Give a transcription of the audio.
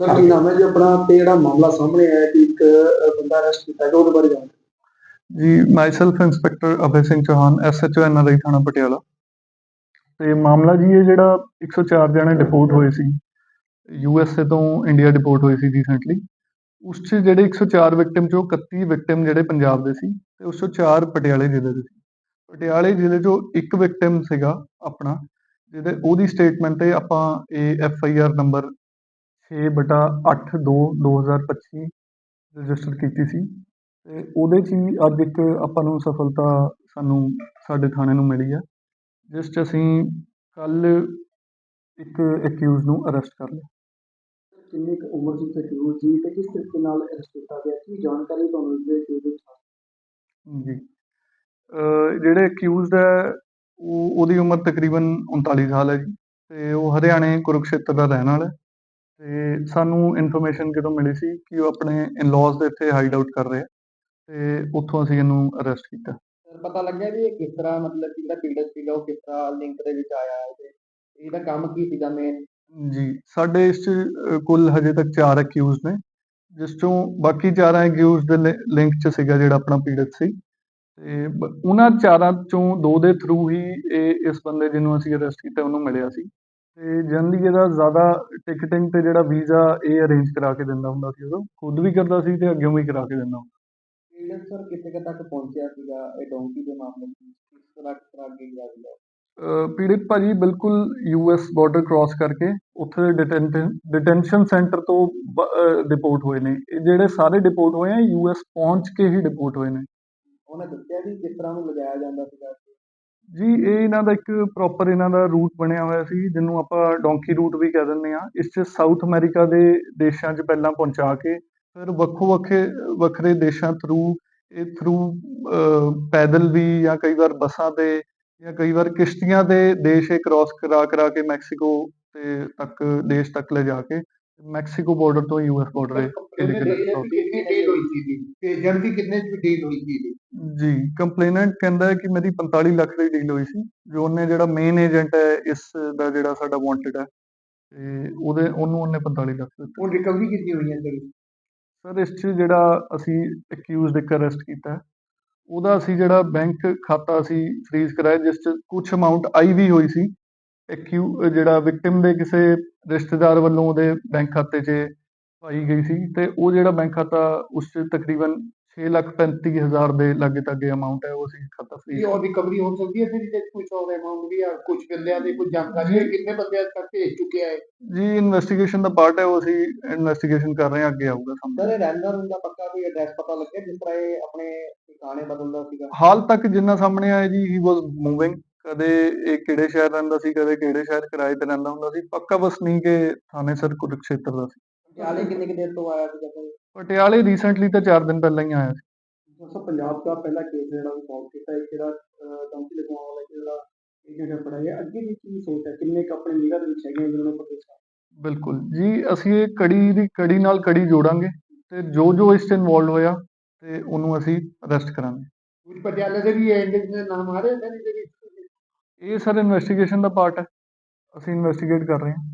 ਕੀ ਨਾਮ ਹੈ ਜੀ ਆਪਣਾ ਤੇ ਜਿਹੜਾ ਮਾਮਲਾ ਸਾਹਮਣੇ ਆਇਆ ਕਿ ਇੱਕ ਬੰਦਾ ਅਰੈਸਟ ਕੀਤਾ ਗਿਆ, ਉਹਦੇ ਬਾਰੇ ਜਾਣੋ ਜੀ myself inspector Abhay Singh Chauhan SHO NRI ਥਾਣਾ ਪਟਿਆਲਾ। ਤੇ ਮਾਮਲਾ ਜੀ ਇਹ ਜਿਹੜਾ 104 ਜਣੇ ਡਿਪੋਰਟ ਹੋਏ ਸੀ ਯੂਐਸਏ ਤੋਂ ਇੰਡੀਆ ਡਿਪੋਰਟ ਹੋਏ ਸੀ ਰੀਸੈਂਟਲੀ ਉਸ 'ਚ ਜਿਹੜੇ 104 ਵਿਕਟਿਮ ਚੋਂ 31 ਵਿਕਟਿਮ ਜਿਹੜੇ ਪੰਜਾਬ ਦੇ ਸੀ, ਤੇ ਉਸ ਚੋਂ 4 ਪਟਿਆਲੇ ਜ਼ਿਲ੍ਹੇ ਦੇ ਸੀ। ਪਟਿਆਲੇ ਜ਼ਿਲ੍ਹੇ ਚੋਂ ਇੱਕ ਵਿਕਟਿਮ ਸੀਗਾ ਆਪਣਾ, ਜਿਹਦੇ, ਉਹਦੀ ਸਟੇਟਮੈਂਟ ਤੇ ਆਪਾਂ ਇਹ ਐਫ ਆਈ ਆਰ ਨੰਬਰ 6 ਬਟਾ 8 2 2025 ਰਜਿਸਟਰ ਕੀਤੀ ਸੀ ਤੇ ਉਹਦੇ 'ਚ ਹੀ ਅੱਜ ਇੱਕ ਆਪਾਂ ਨੂੰ ਸਫਲਤਾ ਸਾਨੂੰ ਸਾਡੇ ਥਾਣੇ ਨੂੰ ਮਿਲੀ ਹੈ ਜਿਸ 'ਚ ਅਸੀਂ ਕੱਲ ਇੱਕ ਐਕਿਊਜ਼ ਨੂੰ ਅਰੈਸਟ ਕਰ ਲਿਆ। ਕਿੰਨੀ ਕੁ ਉਮਰ ਸੀ ਤੇ ਕਿਉਂ ਸੀ ਤੇ ਕਿਸ ਤਰੀਕੇ ਨਾਲ ਅਰੈਸਟ ਕੀਤਾ ਗਿਆ? ਕੀ ਜਾਣਕਾਰੀ ਤੁਹਾਨੂੰ ਇਸ ਦੇ ਕੇਸ ਵਿੱਚ ਜੀ। ਅਹ ਜਿਹੜੇ ਅਕਿਊਜ਼ਡ ਹੈ ਉਹ ਉਹਦੀ ਉਮਰ ਤਕਰੀਬਨ 39 ਸਾਲ ਹੈ ਜੀ ਤੇ ਉਹ ਹਰਿਆਣੇ ਕੁਰੂਕਸ਼ੇਤਰ ਦਾ ਰਹਿਣ ਵਾਲਾ ਹੈ ਤੇ ਸਾਨੂੰ ਇਨਫੋਰਮੇਸ਼ਨ ਕਿਤੋਂ ਮਿਲੀ ਸੀ ਕਿ ਉਹ ਆਪਣੇ ਇਨ-ਲॉज ਦੇ ਇੱਥੇ ਹਾਈਡ ਆਊਟ ਕਰ ਰਿਹਾ ਤੇ ਉੱਥੋਂ ਅਸੀਂ ਇਹਨੂੰ ਅਰੈਸਟ ਕੀਤਾ। ਪਤਾ ਲੱਗਿਆ ਵੀ ਇਹ ਕਿਸ ਤਰ੍ਹਾਂ ਮਤਲਬ ਕਿ ਜਿਹੜਾ ਪੀੜਤ ਸੀਗਾ ਉਹ ਕਿਸ ਤਰ੍ਹਾਂ ਲਿੰਕ ਦੇ ਵਿੱਚ ਆਇਆ ਹੈ ਤੇ ਇਹਦਾ ਕੰਮ ਕੀ ਸੀਗਾ ਮੇਨ ਜੀ ਸਾਡੇ ਇਸ 'ਚ ਕੁੱਲ ਹਜੇ ਤੱਕ 4 ਅਕਿਊਜ਼ਡ ਨੇ। ਜਿਸ ਚੋਂ ਬਾਕੀ ਚਾਰਾਂ ਅਕਿਊਜ਼ਡ ਦੇ ਲਿੰਕ 'ਚ ਸੀਗਾ ਜਿਹੜਾ ਆਪਣਾ ਪੀੜਤ ਸੀ। ਤੇ ਬ- ਉਹਨਾਂ ਚਾਰਾਂ ਚੋਂ ਦੋ ਦੇ ਥਰੂ ਹੀ ਇਹ ਇਸ ਬੰਦੇ ਜਿਹਨੂੰ ਅਸੀਂ ਅਰੈਸਟ ਕੀਤਾ ਉਹਨੂੰ ਮਿਲਿਆ ਸੀ। ਤੇ ਜਨਰਲੀ ਇਹਦਾ ਜ਼ਿਆਦਾ ਟਿਕਟਿੰਗ ਤੇ ਜਿਹੜਾ ਵੀਜ਼ਾ ਇਹ ਅਰੇਂਜ ਕਰਾ ਕੇ ਦਿੰਦਾ ਹੁੰਦਾ ਸੀ ਉਦੋਂ ਖੁਦ ਵੀ ਕਰਦਾ ਸੀ ਤੇ ਅੱਗੇ ਵੀ ਕਰਾ ਕੇ ਦਿੰਦਾ ਹੁੰਦਾ ਪੀੜਤ ਸਰ ਕਿੱਥੇ ਕੁ ਤੱਕ ਪਹੁੰਚਿਆ ਸੀਗਾ? ਇਹ ਡੋਂਕੀ ਦੇ ਮਾਮਲੇ ਵਿੱਚ ਕਿਸ ਤਰ੍ਹਾਂ ਕਿਸ ਤਰ੍ਹਾਂ ਅੱਗੇ ਗਿਆ ਸੀਗਾ? ਪੀੜਿਤ ਭਾਜੀ ਬਿਲਕੁਲ ਯੂਐਸ ਬਾਰਡਰ ਕ੍ਰਾਸ ਕਰਕੇ ਉੱਥੇ ਡਿਟੈਂਸ਼ਨ ਸੈਂਟਰ ਤੋਂ ਡਿਪੋਰਟ ਹੋਏ ਨੇ। ਇਹ ਜਿਹੜੇ ਸਾਰੇ ਡਿਪੋਰਟ ਹੋਏ ਆ ਯੂਐਸ ਪਹੁੰਚ ਕੇ ਹੀ ਡਿਪੋਰਟ ਹੋਏ ਨੇ। ਉਹਨੇ ਦੱਸਿਆ ਵੀ ਕਿਸ ਤਰ੍ਹਾਂ ਨੂੰ ਲਗਾਇਆ ਜਾਂਦਾ ਸੀਗਾ? ਜੀ ਇਹ ਇਹਨਾਂ ਦਾ ਇੱਕ ਪ੍ਰੋਪਰ ਇਹਨਾਂ ਦਾ ਰੂਟ ਬਣਿਆ ਹੋਇਆ ਸੀ ਜਿਹਨੂੰ ਆਪਾਂ ਡੋਂਕੀ ਰੂਟ ਵੀ ਕਹਿ ਦਿੰਦੇ ਆ ਇਸ 'ਚ ਸਾਊਥ ਅਮਰੀਕਾ ਦੇ ਦੇਸ਼ਾਂ 'ਚ ਪਹਿਲਾਂ ਪਹੁੰਚਾ ਕੇ ਫਿਰ ਵੱਖੋ ਵੱਖਰੇ ਵੱਖਰੇ ਦੇਸ਼ਾਂ ਥਰੂ ਇਹ ਥਰੂ ਪੈਦਲ ਵੀ ਜਾਂ ਕਈ ਵਾਰ ਬੱਸਾਂ ਤੇ ਜਾਂ ਕਈ ਵਾਰ ਕਿਸ਼ਤੀਆਂ ਤੇ ਦੇਸ਼ ਇਹ ਕ੍ਰਾਸ ਕਰਾ ਕਰਾ ਕੇ ਮੈਕਸੀਕੋ ਤੇ ਤੱਕ ਦੇਸ਼ ਤੱਕ ਲੈ ਜਾ ਕੇ ਮੈਕਸੀਕੋ ਬਾਰਡਰ ਤੋਂ ਯੂਐਸ ਬਾਰਡਰ ਇਲੀਗਲ ਡੀਲ ਹੋਈ ਸੀ ਤੇ ਜਨਵਰੀ ਕਿੰਨੇ ਚ ਡੀਲ ਹੋਈ ਸੀ ਜੀ ਕੰਪਲੇਨੈਂਟ ਕਹਿੰਦਾ ਹੈ ਕਿ ਮੇਰੀ 45 ਲੱਖ ਦੀ ਡੀਲ ਹੋਈ ਸੀ ਜੋ ਉਹਨੇ ਜਿਹੜਾ ਮੇਨ ਏਜੰਟ ਹੈ ਇਸ ਦਾ ਜਿਹੜਾ ਸਾਡਾ ਵਾਂਟਡ ਹੈ ਤੇ ਉਹਦੇ ਉਹਨੂੰ ਉਹਨੇ 45 ਲੱਖ ਦਿੱਤੇ। ਉਹ ਰਿਕਵਰੀ ਕੀਤੀ ਹੋਈ ਹੈ ਸਰ ਸਰ ਇਸ 'ਚ ਜਿਹੜਾ ਅਸੀਂ ਅਕਿਊਜ਼ਡ ਇੱਕ ਅਰੈਸਟ ਕੀਤਾ। ਉਹਦਾ ਅਸੀਂ ਜਿਹੜਾ ਬੈਂਕ ਖਾਤਾ ਅਸੀਂ ਫ੍ਰੀਜ਼ ਕਰਾਇਆ ਜਿਸ 'ਚ ਕੁਝ ਅਮਾਉਂਟ ਆਈ ਵੀ ਹੋਈ ਸੀ ਅਕਿਊ ਜਿਹੜਾ ਵਿਕਟਿਮ ਦੇ ਕਿਸੇ ਰਿਸ਼ਤੇਦਾਰ ਵੱਲੋਂ ਉਹਦੇ ਬੈਂਕ ਖਾਤੇ 'ਚ ਪਾਈ ਗਈ ਸੀ ਤੇ ਉਹ ਜਿਹੜਾ ਬੈਂਕ ਖਾਤਾ ਉਸ 'ਚ ਤਕਰੀਬਨ 6 ਲੱਖ 35 ਹਜ਼ਾਰ ਦੇ ਲਾਗੇ ਤਾਗੇ ਅਮਾਉਂਟ ਹੈ ਉਹ ਅਸੀਂ ਖਾਤਾ ਕੀ ਫ੍ਰੀਜ਼ ਉਹ ਰਿਕਵਰੀ ਹੋ ਸਕਦੀ ਹੈ ਫਿਰ ਜੇ ਕੁਝ ਹੋਰ ਅਮਾਉਂਟ ਵੀ ਆ ਕੁਝ ਬੰਦਿਆਂ ਦੀ ਕੁਝ ਜਾਣਕਾਰੀ ਹੈ ਕਿੰਨੇ ਬੰਦੇ ਤੱਕ ਭੇਜ ਚੁੱਕੇ ਹੈ ਜੀ ਇਨਵੈਸਟੀਗੇਸ਼ਨ ਦਾ ਪਾਰਟ ਹੈ ਉਹ ਅਸੀਂ ਇਨਵੈਸਟੀਗੇਸ਼ਨ ਕਰ ਰਹੇ ਹਾਂ ਅੱਗੇ ਆਊਗਾ ਸਾਹਮਣੇ ਸਰ ਇਹ ਰੈਂਡਰ ਦਾ ਪੱਕਾ ਕੋਈ ਐਡਰੈਸ ਪਤਾ ਲੱਗਿਆ ਜਿਸ ਤਰ੍ਹਾਂ ਇਹ ਆਪਣੇ ਠਿਕਾਣੇ ਬਦਲਦਾ ਸੀਗਾ? ਹਾਲ ਤੱਕ ਜਿੰਨਾ ਸਾਹਮਣੇ ਆਇਆ ਜੀ ਹੀ ਵਾਸ ਮੂਵਿੰਗ ਕਦੇ ਇਹ ਕਿਹੜੇ ਸ਼ਹਿਰ ਰਹਿੰਦਾ ਸੀ ਕਦੇ ਕਿਹੜੇ ਸ਼ਹਿਰ ਕਿਰਾਏ ਤੇ ਰਹਿੰਦਾ ਹੁੰਦਾ ਸੀ ਪੱਕਾ ਵਸਨੀਕ ਇਹ ਥਾਣੇ ਸਰ ਕੁਰੂਕਸ਼ੇਤਰ ਦਾ ਸੀ। ਪਟਿਆਲੇ ਕਿੰਨੇ ਕੁ ਦੇਰ ਤੋਂ ਆਇਆ ਸੀਗਾ ਸਰ? ਪਟਿਆਲੇ ਰੀਸੈਂਟਲੀ ਤਾਂ 4 ਦਿਨ ਪਹਿਲਾਂ ਹੀ ਆਇਆ ਸੀ। ਦੋਸਤੋ ਪੰਜਾਬ ਦਾ ਪਹਿਲਾ ਕੇਸ ਜਿਹੜਾ ਉਹ ਸੋਲਵ ਕੀਤਾ ਹੈ ਜਿਹੜਾ ਡੌਂਕੀ ਲਗਵਾਉਣ ਵਾਲਾ ਜਿਹੜਾ ਏਜੰਟ ਫੜਿਆ ਗਿਆ ਅੱਗੇ ਦੀ ਕੀ ਸੋਚ ਹੈ? ਕਿੰਨੇ ਕੁ ਆਪਣੇ ਨਿਗਾਹ ਦੇ ਵਿੱਚ ਹੈਗੇ ਜਿਹਨਾਂ ਨੂੰ ਪਤਾ ਬਿਲਕੁਲ ਜੀ ਅਸੀਂ ਇਹ ਕੜੀ ਦੀ ਕੜੀ ਨਾਲ ਕੜੀ ਜੋੜਾਂਗੇ ਤੇ ਜੋ ਜੋ ਇਸ 'ਚ ਇਨਵੋਲਡ ਹੋਇਆ ਤੇ ਉਹਨੂੰ ਅਸੀਂ ਅਰੈਸਟ ਕਰਾਂਗੇ। ਕੁਝ ਪਟਿਆਲੇ ਦੇ ਵੀ ਹੈ ਜਿਹਦੇ ਨਾਮ ਆ ਰਹੇ ਨੇ ਇਹਦੇ ਵਿੱਚ ਇਹ ਸਰ ਇਨਵੈਸਟੀਗੇਸ਼ਨ ਦਾ ਪਾਰਟ ਹੈ। ਅਸੀਂ ਇਨਵੈਸਟੀਗੇਟ ਕਰ ਰਹੇ ਹਾਂ।